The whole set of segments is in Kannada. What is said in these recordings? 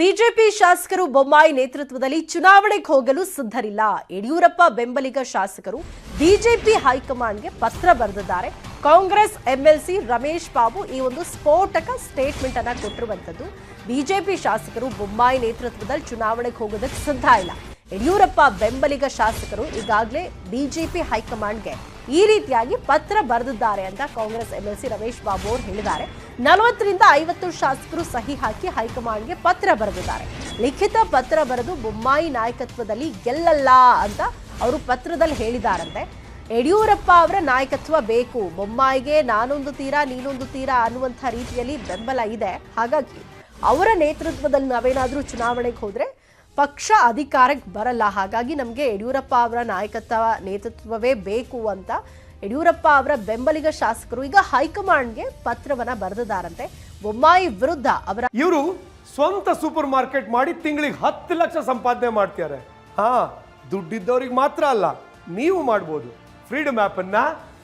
ಬಿಜೆಪಿ ಶಾಸಕರು ಬೊಮ್ಮಾಯಿ ನೇತೃತ್ವದಲ್ಲಿ ಚುನಾವಣೆಗೆ ಹೋಗಲು ಸಿದ್ಧರಿಲ್ಲ. ಯಡಿಯೂರಪ್ಪ ಬೆಂಬಲಿಗ ಶಾಸಕರು ಬಿಜೆಪಿ ಹೈಕಮಾಂಡ್ಗೆ ಪತ್ರ ಬರೆದಿದ್ದಾರೆ. ಕಾಂಗ್ರೆಸ್ ಎಂಎಲ್ಸಿ ರಮೇಶ್ ಬಾಬು ಈ ಒಂದು ಸ್ಫೋಟಕ ಸ್ಟೇಟ್ಮೆಂಟ್ ಅನ್ನ ಕೊಟ್ಟಿರುವಂತದ್ದು ಬಿಜೆಪಿ ಶಾಸಕರು ಬೊಮ್ಮಾಯಿ ನೇತೃತ್ವದಲ್ಲಿ ಚುನಾವಣೆಗೆ ಹೋಗೋದಕ್ಕೆ ಸಿದ್ಧ ಇಲ್ಲ. ಯಡಿಯೂರಪ್ಪ ಬೆಂಬಲಿಗ ಶಾಸಕರು ಈಗಾಗಲೇ ಬಿಜೆಪಿ ಹೈಕಮಾಂಡ್ಗೆ ಈ ರೀತಿಯಾಗಿ ಪತ್ರ ಬರೆದಿದ್ದಾರೆ ಅಂತ ಕಾಂಗ್ರೆಸ್ ಎಂಎಲ್ಸಿ ರಮೇಶ್ ಬಾಬು ಅವರು ಹೇಳಿದ್ದಾರೆ. ನಲವತ್ತರಿಂದ ಐವತ್ತು ಶಾಸಕರು ಸಹಿ ಹಾಕಿ ಹೈಕಮಾಂಡ್ಗೆ ಪತ್ರ ಬರೆದಿದ್ದಾರೆ. ಲಿಖಿತ ಪತ್ರ ಬರೆದು ಬೊಮ್ಮಾಯಿ ನಾಯಕತ್ವದಲ್ಲಿ ಗೆಲ್ಲಲ್ಲ ಅಂತ ಅವರು ಪತ್ರದಲ್ಲಿ ಹೇಳಿದಾರಂತೆ. ಯಡಿಯೂರಪ್ಪ ಅವರ ನಾಯಕತ್ವ ಬೇಕು. ಬೊಮ್ಮಾಯಿಗೆ ನಾನೊಂದು ತೀರಾ, ನೀನೊಂದು ತೀರಾ ಅನ್ನುವಂಥ ರೀತಿಯಲ್ಲಿ ಬೆಂಬಲ ಇದೆ. ಹಾಗಾಗಿ ಅವರ ನೇತೃತ್ವದಲ್ಲಿ ನಾವೇನಾದರೂ ಚುನಾವಣೆಗೆ ಹೋದ್ರೆ ಪಕ್ಷ ಅಧಿಕಾರಕ್ಕೆ ಬರಲ್ಲ. ಹಾಗಾಗಿ ನಮಗೆ ಯಡಿಯೂರಪ್ಪ ಅವರ ನಾಯಕತ್ವ, ನೇತೃತ್ವವೇ ಬೇಕು ಅಂತ ಯಡಿಯೂರಪ್ಪ ಅವರ ಬೆಂಬಲಿಗ ಶಾಸಕರು ಈಗ ಹೈಕಮಾಂಡ್ಗೆ ಪತ್ರವನ್ನ ಬರೆದಿದ್ದಾರಂತೆ. ಬೊಮ್ಮಾಯಿ ವಿರುದ್ಧ ಅವರ ಇವರು ಸ್ವಂತ ಸೂಪರ್ ಮಾರ್ಕೆಟ್ ಮಾಡಿ ತಿಂಗಳಿಗೆ ಹತ್ತು ಲಕ್ಷ ಸಂಪಾದನೆ ಮಾಡ್ತಾರೆ ಹಾ, ದುಡ್ಡಿದ್ದವ್ರಿಗೆ ಮಾತ್ರ ಅಲ್ಲ, ನೀವು ಮಾಡ್ಬೋದು. ಫ್ರೀಡಮ್ ಅನ್ನ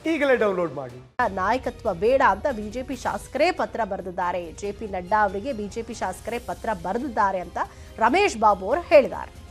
ಈಗಲೇ ಡೌನ್ಲೋಡ್ ಮಾಡಿ. ನಾಯಕತ್ವ ಬೇಡ ಅಂತ ಬಿಜೆಪಿ ಶಾಸಕರೇ ಪತ್ರ ಬರೆದಿದ್ದಾರೆ. ಜೆ ಪಿ ನಡ್ಡಾ ಅವರಿಗೆ ಬಿಜೆಪಿ ಶಾಸಕರೇ ಪತ್ರ ಬರೆದಿದ್ದಾರೆ ಅಂತ ರಮೇಶ್ ಬಾಬು ಅವರು ಹೇಳಿದ್ದಾರೆ.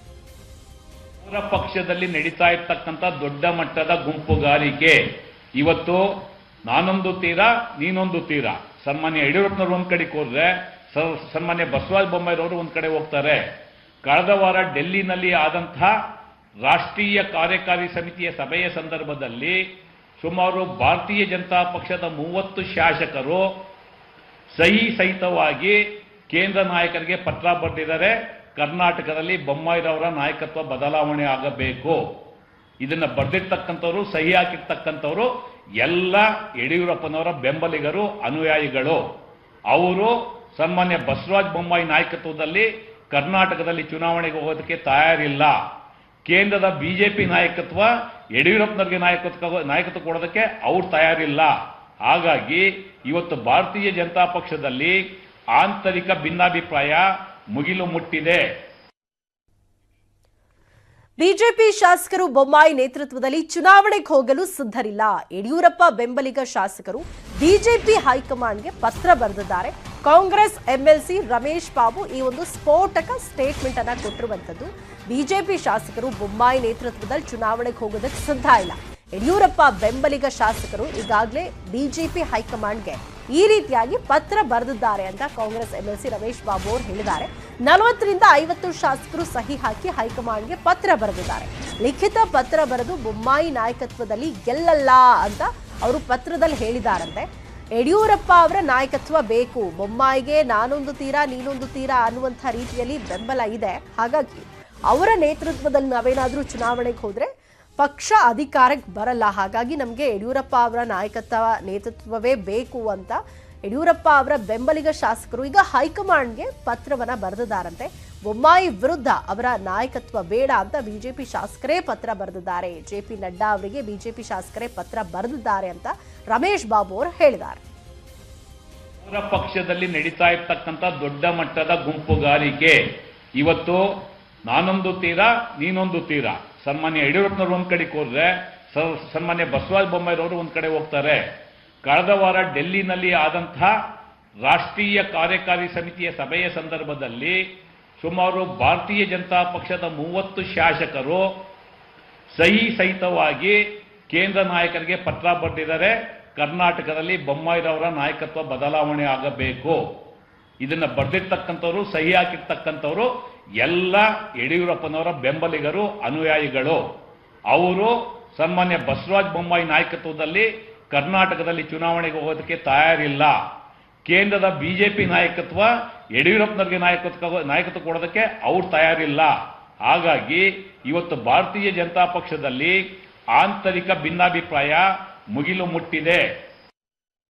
ಅವರ ಪಕ್ಷದಲ್ಲಿ ನಡೀತಾ ಇರ್ತಕ್ಕಂಥ ದೊಡ್ಡ ಮಟ್ಟದ ಗುಂಪುಗಾರಿಕೆ. ಇವತ್ತು ನಾನೊಂದು ತೀರ ನೀನೊಂದು ತೀರ. ಸನ್ಮಾನ್ಯ ಯಡಿಯೂರಪ್ಪನವರು ಒಂದ್ ಕಡೆ ಹೋದ್ರೆ ಸ- ಸನ್ಮಾನ್ಯ ಬಸವರಾಜ ಬೊಮ್ಮಾಯಿರವರು ಒಂದ್ ಕಡೆ ಹೋಗ್ತಾರೆ. ಕಳೆದ ವಾರ ಡೆಲ್ಲಿನಲ್ಲಿ ಆದಂತಹ ರಾಷ್ಟ್ರೀಯ ಕಾರ್ಯಕಾರಿ ಸಮಿತಿಯ ಸಭೆಯ ಸಂದರ್ಭದಲ್ಲಿ ಸುಮಾರು ಭಾರತೀಯ ಜನತಾ ಪಕ್ಷದ ಮೂವತ್ತು ಶಾಸಕರು ಸಹಿ ಸಹಿತವಾಗಿ ಕೇಂದ್ರ ನಾಯಕರಿಗೆ ಪತ್ರ ಬರೆದಿದ್ದಾರೆ. ಕರ್ನಾಟಕದಲ್ಲಿ ಬೊಮ್ಮಾಯಿರವರ ನಾಯಕತ್ವ ಬದಲಾವಣೆ ಆಗಬೇಕು. ಇದನ್ನು ಬರೆದಿರ್ತಕ್ಕಂಥವ್ರು, ಸಹಿ ಹಾಕಿರ್ತಕ್ಕಂಥವ್ರು ಎಲ್ಲ ಯಡಿಯೂರಪ್ಪನವರ ಬೆಂಬಲಿಗರು, ಅನುಯಾಯಿಗಳು. ಅವರು ಸನ್ಮಾನ್ಯ ಬಸವರಾಜ್ ಬೊಮ್ಮಾಯಿ ನಾಯಕತ್ವದಲ್ಲಿ ಕರ್ನಾಟಕದಲ್ಲಿ ಚುನಾವಣೆಗೆ ಹೋಗೋದಕ್ಕೆ ತಯಾರಿಲ್ಲ. ಕೇಂದ್ರದ ಬಿಜೆಪಿ ನಾಯಕತ್ವ ಯಡಿಯೂರಪ್ಪನವರಿಗೆ ನಾಯಕತ್ವ ನಾಯಕತ್ವ ಕೊಡೋದಕ್ಕೆ ಅವ್ರು ತಯಾರಿಲ್ಲ. ಹಾಗಾಗಿ ಇವತ್ತು ಭಾರತೀಯ ಜನತಾ ಪಕ್ಷದಲ್ಲಿ ಆಂತರಿಕ ಭಿನ್ನಾಭಿಪ್ರಾಯ ಮುಗಿಲು ಮುಟ್ಟಿದೆ. ಬಿಜೆಪಿ ಶಾಸಕರು ಬೊಮ್ಮಾಯಿ ನೇತೃತ್ವದಲ್ಲಿ ಚುನಾವಣೆಗೆ ಹೋಗಲು ಸಿದ್ಧರಿಲ್ಲ. ಯಡಿಯೂರಪ್ಪ ಬೆಂಬಲಿಗ ಶಾಸಕರು ಬಿಜೆಪಿ ಹೈಕಮಾಂಡ್ಗೆ ಪತ್ರ ಬರೆದಿದ್ದಾರೆ. ಕಾಂಗ್ರೆಸ್ ಎಂಎಲ್ಸಿ ರಮೇಶ್ ಬಾಬು ಈ ಒಂದು ಸ್ಫೋಟಕ ಸ್ಟೇಟ್ಮೆಂಟ್ ಅನ್ನ ಕೊಟ್ಟಿರುವಂತದ್ದು ಬಿಜೆಪಿ ಶಾಸಕರು ಬೊಮ್ಮಾಯಿ ನೇತೃತ್ವದಲ್ಲಿ ಚುನಾವಣೆಗೆ ಹೋಗೋದಕ್ಕೆ ಸಿದ್ಧ ಇಲ್ಲ. ಯಡಿಯೂರಪ್ಪ ಬೆಂಬಲಿಗ ಶಾಸಕರು ಈಗಾಗಲೇ ಬಿಜೆಪಿ ಹೈಕಮಾಂಡ್ಗೆ ಈ ರೀತಿಯಾಗಿ ಪತ್ರ ಬರೆದಿದ್ದಾರೆ ಅಂತ ಕಾಂಗ್ರೆಸ್ ಎಂಎಲ್ಸಿ ರಮೇಶ್ ಬಾಬು ಅವರು ಹೇಳಿದ್ದಾರೆ. ನಲವತ್ತರಿಂದ ಐವತ್ತು ಶಾಸಕರು ಸಹಿ ಹಾಕಿ ಹೈಕಮಾಂಡ್ಗೆ ಪತ್ರ ಬರೆದಿದ್ದಾರೆ. ಲಿಖಿತ ಪತ್ರ ಬರೆದು ಬೊಮ್ಮಾಯಿ ನಾಯಕತ್ವದಲ್ಲಿ ಗೆಲ್ಲಲ್ಲ ಅಂತ ಅವರು ಪತ್ರದಲ್ಲಿ ಹೇಳಿದಾರಂತೆ. ಯಡಿಯೂರಪ್ಪ ಅವರ ನಾಯಕತ್ವ ಬೇಕು. ಬೊಮ್ಮಾಯಿಗೆ ನಾನೊಂದು ತೀರಾ, ನೀನೊಂದು ತೀರಾ ಅನ್ನುವಂಥ ರೀತಿಯಲ್ಲಿ ಬೆಂಬಲ ಇದೆ. ಹಾಗಾಗಿ ಅವರ ನೇತೃತ್ವದಲ್ಲಿ ನಾವೇನಾದರೂ ಚುನಾವಣೆಗೆ ಹೋದ್ರೆ ಪಕ್ಷ ಅಧಿಕಾರಕ್ಕೆ ಬರಲ್ಲ. ಹಾಗಾಗಿ ನಮಗೆ ಯಡಿಯೂರಪ್ಪ ಅವರ ನಾಯಕತ್ವ, ನೇತೃತ್ವವೇ ಬೇಕು ಅಂತ ಯಡಿಯೂರಪ್ಪ ಅವರ ಬೆಂಬಲಿಗ ಶಾಸಕರು ಈಗ ಹೈಕಮಾಂಡ್ಗೆ ಪತ್ರವನ್ನ ಬರೆದಿದ್ದಾರಂತೆ. ಬೊಮ್ಮಾಯಿ ವಿರುದ್ಧ ಅವರ ನಾಯಕತ್ವ ಬೇಡ ಅಂತ ಬಿಜೆಪಿ ಶಾಸಕರೇ ಪತ್ರ ಬರೆದಿದ್ದಾರೆ. ಜೆ ಪಿ ನಡ್ಡಾ ಅವರಿಗೆ ಬಿಜೆಪಿ ಶಾಸಕರೇ ಪತ್ರ ಬರೆದಿದ್ದಾರೆ ಅಂತ ರಮೇಶ್ ಬಾಬು ಅವರು ಹೇಳಿದ್ದಾರೆ. ಅವರ ಪಕ್ಷದಲ್ಲಿ ನಡೀತಾ ಇರ್ತಕ್ಕಂಥ ದೊಡ್ಡ ಮಟ್ಟದ ಗುಂಪುಗಾರಿಕೆ. ಇವತ್ತು ನಾನೊಂದು ತೀರಾ, ನೀನೊಂದು ತೀರ. ಸನ್ಮಾನ್ಯ ಯಡಿಯೂರಪ್ಪನವರು ಒಂದು ಕಡೆಗೆ ಹೋದ್ರೆ ಸನ್ಮಾನ್ಯ ಬಸವರಾಜ ಬೊಮ್ಮಾಯಿರವರು ಒಂದು ಕಡೆ ಹೋಗ್ತಾರೆ. ಕಳೆದ ವಾರ ಡೆಲ್ಲಿನಲ್ಲಿ ಆದಂತಹ ರಾಷ್ಟ್ರೀಯ ಕಾರ್ಯಕಾರಿ ಸಮಿತಿಯ ಸಭೆಯ ಸಂದರ್ಭದಲ್ಲಿ ಸುಮಾರು ಭಾರತೀಯ ಜನತಾ ಪಕ್ಷದ ಮೂವತ್ತು ಶಾಸಕರು ಸಹಿ ಸಹಿತವಾಗಿ ಕೇಂದ್ರ ನಾಯಕರಿಗೆ ಪತ್ರ ಬರೆದಿದ್ದಾರೆ. ಕರ್ನಾಟಕದಲ್ಲಿ ಬೊಮ್ಮಾಯಿರವರ ನಾಯಕತ್ವ ಬದಲಾವಣೆ ಆಗಬೇಕು. ಇದನ್ನ ಬರೆದಿರ್ತಕ್ಕಂಥವ್ರು ಸಹಿ ಹಾಕಿರ್ತಕ್ಕಂಥವ್ರು ಎಲ್ಲ ಯಡಿಯೂರಪ್ಪನವರ ಬೆಂಬಲಿಗರು, ಅನುಯಾಯಿಗಳು. ಅವರು ಸನ್ಮಾನ್ಯ ಬಸವರಾಜ ಬೊಮ್ಮಾಯಿ ನಾಯಕತ್ವದಲ್ಲಿ ಕರ್ನಾಟಕದಲ್ಲಿ ಚುನಾವಣೆಗೆ ಹೋಗೋದಕ್ಕೆ ತಯಾರಿಲ್ಲ. ಕೇಂದ್ರದ ಬಿಜೆಪಿ ನಾಯಕತ್ವ, ಯಡಿಯೂರಪ್ಪನವರಿಗೆ ನಾಯಕತ್ವ ನಾಯಕತ್ವ ಕೊಡೋದಕ್ಕೆ ಅವ್ರು ತಯಾರಿಲ್ಲ. ಹಾಗಾಗಿ ಇವತ್ತು ಭಾರತೀಯ ಜನತಾ ಪಕ್ಷದಲ್ಲಿ ಆಂತರಿಕ ಭಿನ್ನಾಭಿಪ್ರಾಯ ಮುಗಿಲು ಮುಟ್ಟಿದೆ.